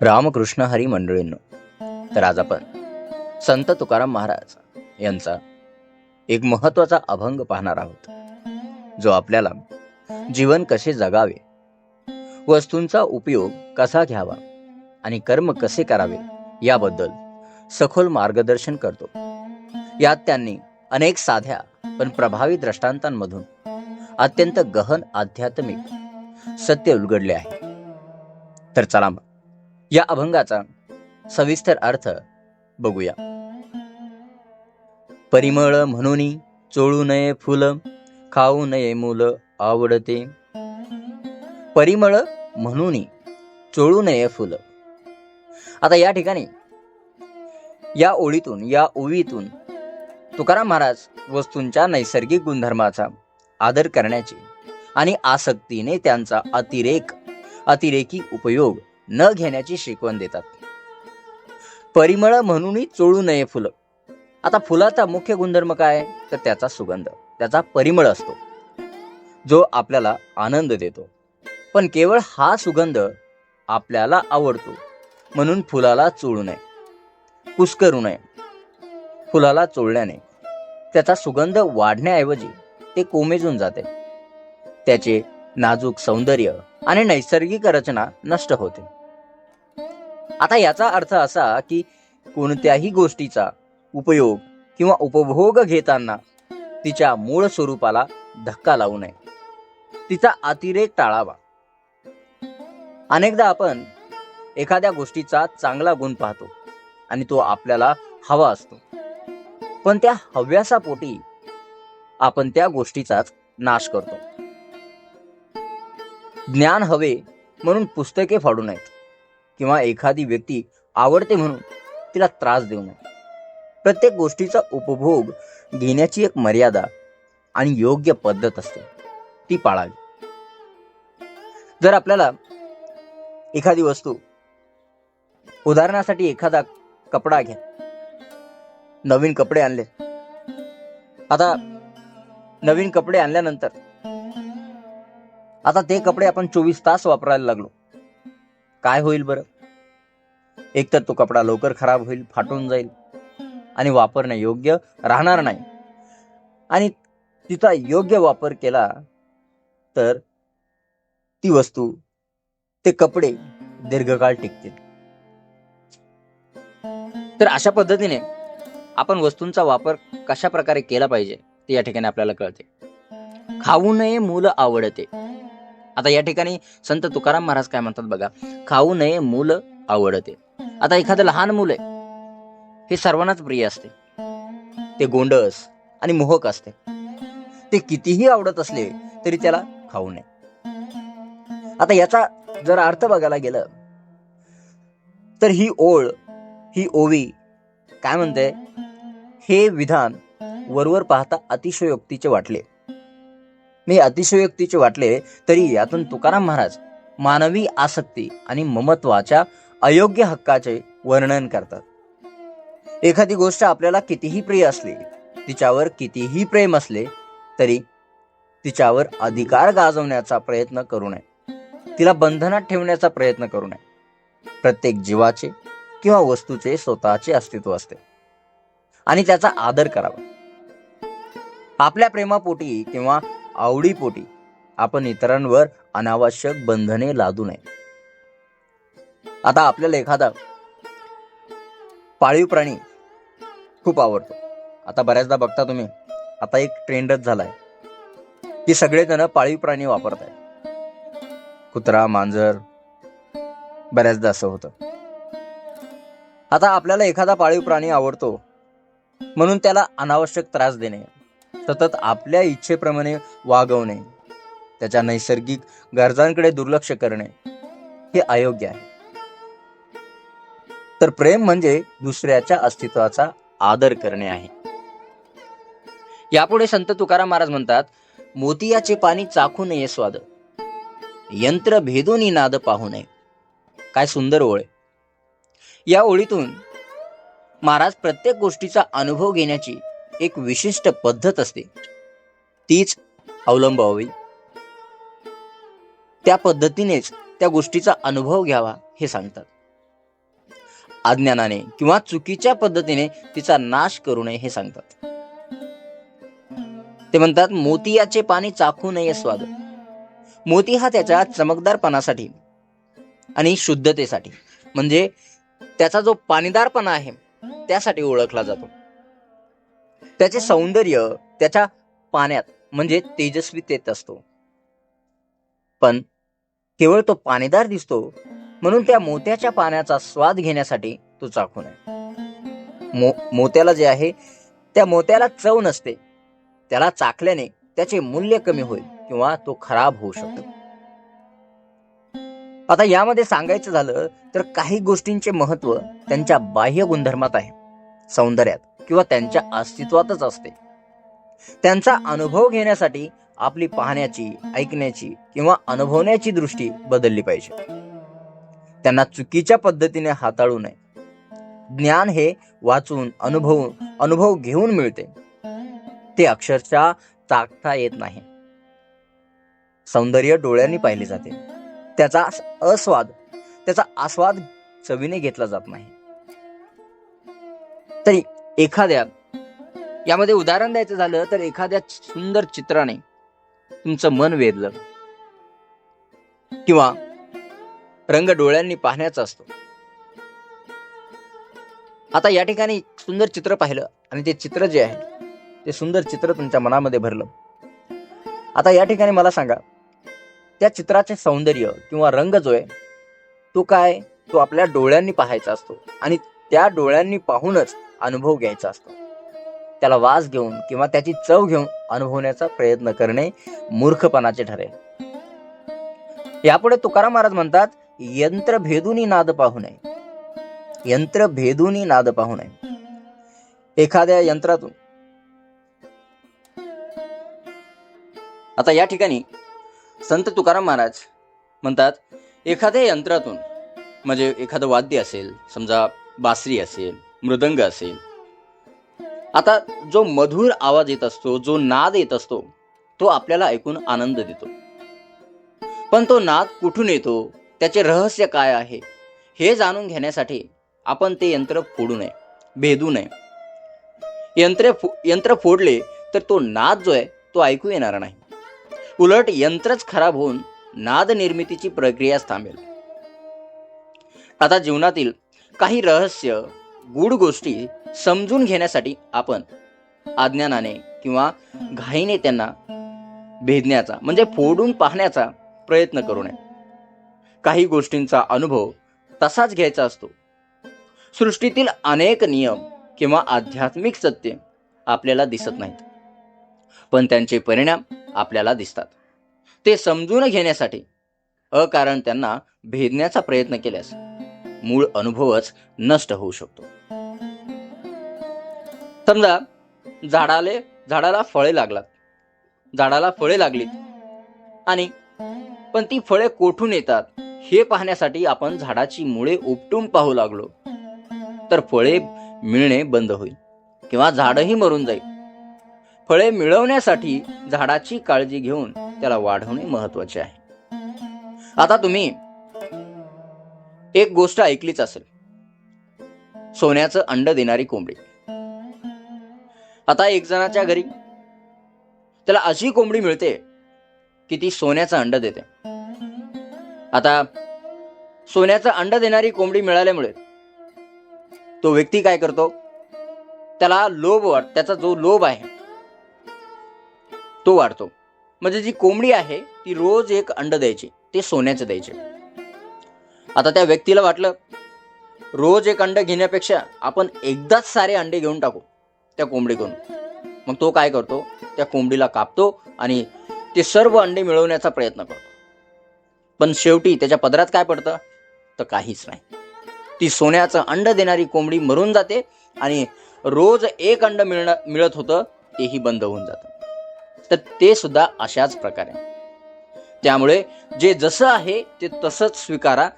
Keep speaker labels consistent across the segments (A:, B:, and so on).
A: रामकृष्ण हरी मंडळींनो तर आज आपण संत तुकाराम महाराज यांचा एक महत्त्वाचा अभंग पाहणार आहोत. जो आपल्याला जीवन कसे जगावे वस्तूंचा उपयोग कसा घ्यावा आणि कर्म कसे करावे याबद्दल सखोल मार्गदर्शन करतो. यात त्यांनी अनेक साध्या पण प्रभावी दृष्टांतांमधून अत्यंत गहन आध्यात्मिक सत्य उलगडले आहे. तर चला मग या अभंगाचा सविस्तर अर्थ बघूया. परिमळ म्हणून चोळू नये फुल खाऊ नये मूल आवडते. परिमळ म्हणून चोळू नये फुल. आता या ठिकाणी या ओळीतून या ओवीतून तुकाराम महाराज वस्तूंच्या नैसर्गिक गुणधर्माचा आदर करण्याची आणि आसक्तीने त्यांचा अतिरेक अतिरेकी उपयोग न घेण्याची शिकवण देतात. परिमळ म्हणूनही चोळू नये फुलं. आता फुलाचा मुख्य गुणधर्म काय? तर त्याचा सुगंध. त्याचा परिमळ असतो. जो आपल्याला आनंद देतो. पण केवळ हा सुगंध आपल्याला आवडतो. म्हणून फुलाला चोळू नये. कुस्करू नये. फुलाला चोळल्याने त्याचा सुगंध वाढण्याऐवजी ते कोमेजून जाते. त्याचे नाजूक सौंदर्य आणि नैसर्गिक रचना नष्ट होते. आता याचा अर्थ असा की कोणत्याही गोष्टीचा उपयोग किंवा उपभोग घेताना तिच्या मूळ स्वरूपाला धक्का लावू नये. तिचा अतिरेक टाळावा. अनेकदा आपण एखाद्या गोष्टीचा चांगला गुण पाहतो आणि तो आपल्याला हवा असतो. पण त्या हव्यासापोटी आपण त्या गोष्टीचाच नाश करतो. ज्ञान हवे म्हणून पुस्तके फाडू नयेत. किंवा एखादी व्यक्ती आवडते म्हणून तिला त्रास देऊ नये. प्रत्येक गोष्टीचा उपभोग घेण्याची एक मर्यादा आणि योग्य पद्धत असते. ती पाळावी. जर आपल्याला एखादी वस्तू उदाहरणासाठी एखादा कपडा घ्या. नवीन कपडे आणले. आता नवीन कपडे आणल्यानंतर आता ते कपडे आपण चोवीस तास वापरायला लागलो. काय होईल बरं? एकतर तो कपडा लवकर खराब होईल फाटून जाईल. आणि वापरणे योग्य राहणार नाही. आणि तिचा योग्य वापर केला तर ती वस्तू ते कपडे दीर्घकाळ टिकतील. तर अशा पद्धतीने आपण वस्तूंचा वापर कशा प्रकारे केला पाहिजे ते या ठिकाणी आपल्याला कळते. खाऊ नये मूल आवडते. आता या ठिकाणी संत तुकाराम महाराज काय म्हणतात बघा खाऊ नये मूल आवडते. आता एखादं लहान मूल आहे हे सर्वांनाच प्रिय असते. ते गोंडस आणि मोहक असते. ते कितीही आवडत असले तरी त्याला खाऊ नये. आता याचा जर अर्थ बघायला गेलं तर ही ओळ ही ओवी काय म्हणते? हे विधान वरवर पाहता अतिशयोक्तीचे वाटले. मी अतिशयोक्तीचे वाटले तरी यातून तुकाराम महाराज मानवी आसक्ती आणि ममत्वाच्या अयोग्य हक्काचे वर्णन करतात. एखादी गोष्ट आपल्याला कितीही प्रिय असली तिच्यावर कितीही प्रेम असले तरी तिच्यावर अधिकार गाजवण्याचा प्रयत्न करू नये. तिला बंधनात ठेवण्याचा प्रयत्न करू नये. प्रत्येक जीवाचे किंवा वस्तूचे स्वतःचे अस्तित्व असते. आणि त्याचा आदर करावा. आपल्या प्रेमापोटी किंवा आवडीपोटी. आपण इतरांवर अनावश्यक बंधने लादू नये. आता आपल्याला एखादा पाळीव प्राणी खूप आवडतो. आता बऱ्याचदा बघता तुम्ही आता एक ट्रेंडच झालाय. की सगळेजण पाळीव प्राणी वापरत आहेत कुत्रा मांजर बऱ्याचदा असं होतं. आता आपल्याला एखादा पाळीव प्राणी आवडतो म्हणून त्याला अनावश्यक त्रास देणे. सतत आपल्या इच्छेप्रमाणे वागवणे त्याच्या नैसर्गिक गरजांकडे दुर्लक्ष करणे हे अयोग्य आहे. तर प्रेम म्हणजे दुसऱ्याच्या अस्तित्वाचा आदर करणे आहे. यापुढे संत तुकाराम महाराज म्हणतात मोतियाचे पाणी चाखू नये स्वाद यंत्र भेदोनी नाद पाहू नये. काय सुंदर ओळ या ओळीतून महाराज प्रत्येक गोष्टीचा अनुभव घेण्याची एक विशिष्ट पद्धत असते. तीच अवलंबावी. त्या पद्धतीनेच त्या गोष्टीचा अनुभव घ्यावा हे सांगतात. अज्ञानाने किंवा चुकीच्या पद्धतीने तिचा नाश करू नये हे सांगतात. ते म्हणतात मोतियाचे पाणी चाखू नये स्वाद. मोती हा त्याच्या चमकदारपणासाठी आणि शुद्धतेसाठी म्हणजे त्याचा जो पाणीदारपणा आहे त्यासाठी ओळखला जातो. त्याचे सौंदर्य त्याच्या पाण्यात म्हणजे तेजस्वीतेत असतो. पण केवळ तो पाणीदार दिसतो म्हणून त्या मोत्याच्या पाण्याचा स्वाद घेण्यासाठी तो चाखू नये मो मोत्याला जे आहे त्या मोत्याला चव नसते. त्याला चाखल्याने त्याचे मूल्य कमी होईल किंवा तो खराब होऊ शकतो. आता यामध्ये सांगायचं झालं तर काही गोष्टींचे महत्त्व त्यांच्या बाह्य गुणधर्मात आहे. सौंदर्यात. किंवा त्यांच्या अस्तित्वातच असते. त्यांचा अनुभव घेण्यासाठी आपली पाहण्याची ऐकण्याची किंवा अनुभवण्याची दृष्टी बदलली पाहिजे. त्यांना चुकीच्या पद्धतीने हाताळू नये. ज्ञान हे वाचून अनुभव अनुभव घेऊन मिळते. ते अक्षरशः चाकता येत नाही. सौंदर्य डोळ्यांनी पाहिले जाते. त्याचा अस्वाद त्याचा आस्वाद चवीने घेतला जात नाही. तरी एखाद्या यामध्ये उदाहरण द्यायचं झालं तर एखाद्या सुंदर चित्राने तुमचं मन वेधलं. किंवा रंग डोळ्यांनी पाहण्याचा असतो. आता या ठिकाणी सुंदर चित्र पाहिलं आणि ते चित्र जे आहे ते सुंदर चित्र तुमच्या मनामध्ये भरलं. आता या ठिकाणी मला सांगा त्या चित्राचे सौंदर्य किंवा रंग जो आहे तो काय? तो आपल्या डोळ्यांनी पाहायचा असतो आणि त्या डोळ्यांनी पाहूनच अनुभव घ्यायचा असतो. त्याला वास घेऊन किंवा त्याची चव घेऊन अनुभवण्याचा प्रयत्न करणे मूर्खपणाचे ठरेल. यापुढे तुकाराम महाराज म्हणतात यंत्र भेदूनी नाद पाहू नये. यंत्र भेदूनी नाद पाहू नये. एखाद्या यंत्रातून. आता या ठिकाणी संत तुकाराम महाराज म्हणतात एखाद्या यंत्रातून म्हणजे एखादं वाद्य असेल समजा बासरी असेल मृदंग असेल. आता जो मधुर आवाज येत असतो जो नाद येत असतो तो आपल्याला ऐकून आनंद देतो. पण तो नाद कुठून येतो? त्याचे रहस्य काय आहे? हे जाणून घेण्यासाठी आपण ते यंत्र फोडू नये भेदू नये. यंत्रे फो यंत्र फोडले तर तो नाद जो आहे तो ऐकू येणार नाही. उलट यंत्रच खराब होऊन नाद निर्मितीची प्रक्रियाच थांबेल. आता जीवनातील काही रहस्य गूढ गोष्टी समजून घेण्यासाठी आपण अज्ञानाने किंवा घाईने त्यांना भेदण्याचा म्हणजे फोडून पाहण्याचा प्रयत्न करू नये. काही गोष्टींचा अनुभव तसाच घ्यायचा असतो. सृष्टीतील अनेक नियम किंवा आध्यात्मिक सत्य आपल्याला दिसत नाहीत. पण त्यांचे परिणाम आपल्याला दिसतात. ते समजून घेण्यासाठी अकारण त्यांना भेदण्याचा प्रयत्न केल्यास मूळ अनुभवच नष्ट होऊ शकतो. समजा झाडाले झाडाला फळे लागलात. झाडाला फळे लागलीत. आणि पण ती फळे कोठून येतात हे पाहण्यासाठी आपण झाडाची मुळे उपटून पाहू लागलो. तर फळे मिळणे बंद होईल किंवा झाडही मरून जाईल. फळे मिळवण्यासाठी झाडाची काळजी घेऊन त्याला वाढवणे महत्त्वाचे आहे. आता तुम्ही एक गोष्ट ऐकलीच असेल. सोन्याचं अंड देणारी कोंबडी. आता एक जणाच्या घरी त्याला अशी कोंबडी मिळते की ती सोन्याचं अंड देते. आता सोन्याचं अंड देणारी कोंबडी मिळाल्यामुळे तो व्यक्ती काय करतो? त्याला लोभ वाढ त्याचा जो लोभ आहे तो वाढतो. म्हणजे जी कोंबडी आहे ती रोज एक अंड द्यायची ते सोन्याचं द्यायचे. आता त्या व्यक्तीला वाटलं रोज एक अंडं घेण्यापेक्षा आपण एकदाच सारे अंडे घेऊन टाकू त्या कोंबडीकडून. मग तो काय करतो? त्या कोंबडीला कापतो आणि ते सर्व अंडे मिळवण्याचा प्रयत्न करतो. पण शेवटी त्याच्या पदरात काय पडतं? तर काहीच नाही. ती सोन्याचं अंड देणारी कोंबडी मरून जाते आणि रोज एक अंड मिळणं मिळत होतं तेही बंद होऊन जातं. तर ते सुद्धा अशाच प्रकारे. त्यामुळे जे जसं आहे ते तसंच स्वीकारा.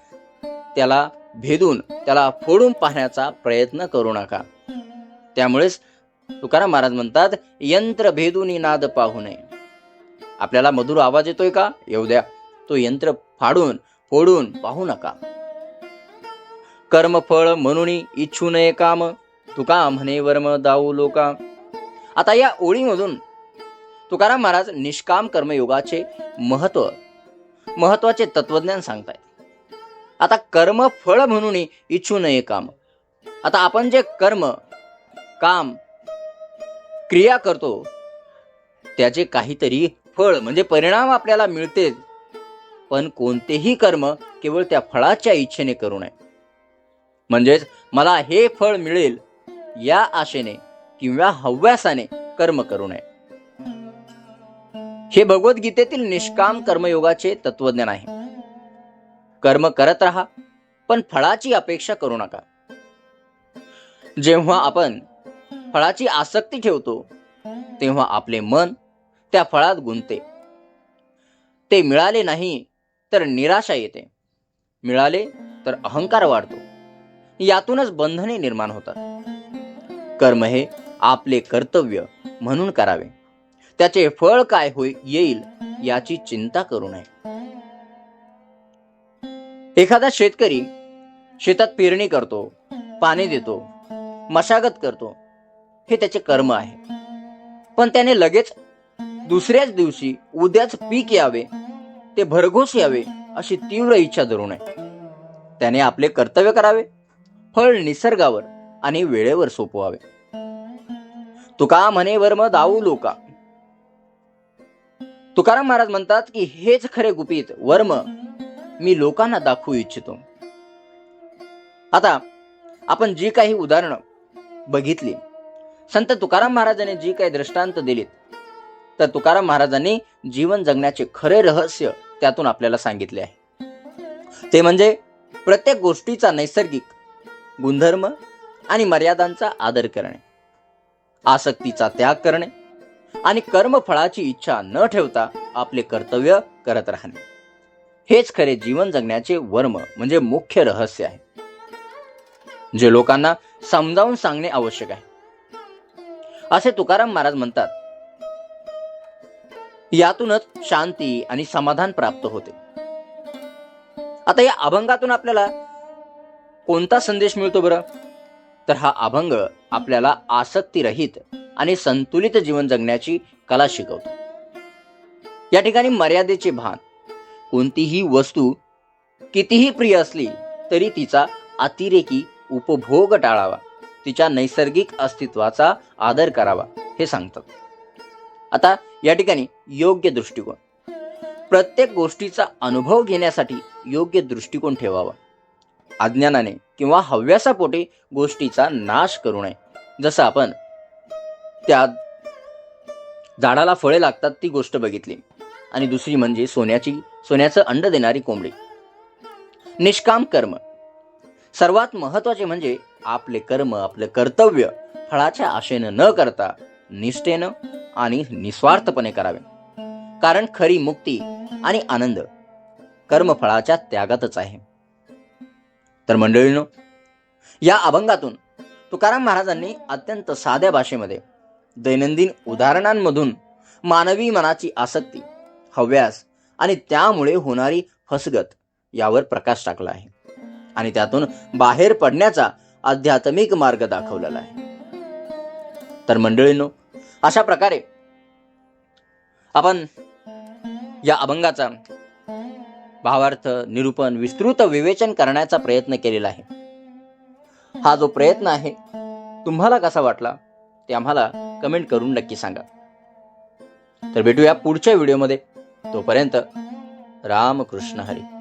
A: त्याला भेदून त्याला फोडून पाहण्याचा प्रयत्न करू नका. त्यामुळेच तुकाराम महाराज म्हणतात यंत्र भेदून नाद पाहू नये. आपल्याला मधुर आवाज येतोय का? येऊ द्या. तो यंत्र फाडून फोडून पाहू नका. कर्मफळ म्हणून इच्छू नये काम तुका म्हणे वर्म दाऊ लोका. आता या ओळीमधून तुकाराम महाराज निष्काम कर्मयोगाचे महत्त्व महत्त्वाचे तत्वज्ञान सांगतायत. आता कर्म फळ म्हणून इच्छू नये काम. आता आपण जे कर्म काम क्रिया करतो त्याचे काहीतरी फळ म्हणजे परिणाम आपल्याला मिळते. पण कोणतेही कर्म केवळ त्या फळाच्या इच्छेने करू नये. म्हणजेच मला हे फळ मिळेल या आशेने किंवा हव्यासाने कर्म करू नये. हे भगवद्गीतेतील निष्काम कर्मयोगाचे तत्वज्ञान आहे. कर्म करत राहा पण फळाची अपेक्षा करू नका. जेव्हा आपण फळाची आसक्ती ठेवतो तेव्हा आपले मन त्या फळात गुंतते. ते मिळाले नाही तर निराशा येते. मिळाले तर अहंकार वाढतो. यातूनच बंधने निर्माण होतात. कर्म हे आपले कर्तव्य म्हणून करावे. त्याचे फळ काय होई येईल याची चिंता करू नये. एखादा शेतकरी शेतात पेरणी करतो पाणी देतो मशागत करतो हे त्याचे कर्म आहे. पण त्याने लगेच दुसऱ्याच दिवशी उद्याच पीक यावे ते भरघोस यावे अशी तीव्र इच्छा धरू नये त्याने आपले कर्तव्य करावे फळ निसर्गावर आणि वेळेवर सोपवावे. तुका म्हणे वर्म दाऊ लोका. तुकाराम महाराज म्हणतात की हेच खरे गुपित वर्म मी लोकांना दाखवू इच्छितो. आता आपण जी काही उदाहरणं बघितली संत तुकाराम महाराजांनी जी काही दृष्टांत दिलीत तर तुकाराम महाराजांनी जीवन जगण्याचे खरे रहस्य त्यातून आपल्याला सांगितले आहे. ते म्हणजे प्रत्येक गोष्टीचा नैसर्गिक गुणधर्म आणि मर्यादांचा आदर करणे आसक्तीचा त्याग करणे आणि कर्मफळाची इच्छा न ठेवता आपले कर्तव्य करत राहणे. हेच खरे जीवन जगण्याचे वर्म म्हणजे मुख्य रहस्य आहे. जे लोकांना समजावून सांगणे आवश्यक आहे. असे तुकाराम महाराज म्हणतात यातूनच शांती आणि समाधान प्राप्त होते. आता या अभंगातून आपल्याला कोणता संदेश मिळतो बरं? तर हा अभंग आपल्याला आसक्तीरहित आणि संतुलित जीवन जगण्याची कला शिकवतो. या ठिकाणी मर्यादेचे भान कोणतीही वस्तू कितीही प्रिय असली तरी तिचा अतिरेकी उपभोग टाळावा. तिच्या नैसर्गिक अस्तित्वाचा आदर करावा हे सांगतात. आता या ठिकाणी योग्य दृष्टिकोन. प्रत्येक गोष्टीचा अनुभव घेण्यासाठी योग्य दृष्टिकोन ठेवावा. अज्ञानाने किंवा हव्यासापोटे गोष्टीचा नाश करू नये. जसं आपण त्या झाडाला फळे लागतात ती गोष्ट बघितली. आणि दुसरी म्हणजे सोन्याची सोन्याचं अंड देणारी कोंबडी. निष्काम कर्म. सर्वात महत्त्वाचे म्हणजे आपले कर्म आपलं कर्तव्य फळाच्या आशेनं न करता निष्ठेनं आणि निस्वार्थपणे करावे. कारण खरी मुक्ती आणि आनंद कर्मफळाच्या त्यागातच आहे. तर मंडळीनो या अभंगातून तुकाराम महाराजांनी अत्यंत साध्या भाषेमध्ये दैनंदिन उदाहरणांमधून मानवी मनाची आसक्ती हव्यास आणि त्यामुळे होणारी फसगत यावर प्रकाश टाकला आहे. आणि त्यातून बाहेर पडण्याचा आध्यात्मिक मार्ग दाखवलेला आहे. तर मंडळींनो अशा प्रकारे आपण या अभंगाचा भावार्थ निरूपण विस्तृत विवेचन करण्याचा प्रयत्न केलेला आहे. हा जो प्रयत्न आहे तुम्हाला कसा वाटला ते आम्हाला कमेंट करून नक्की सांगा. तर भेटूया पुढच्या व्हिडिओमध्ये. तोपर्यंत रामकृष्ण हरी.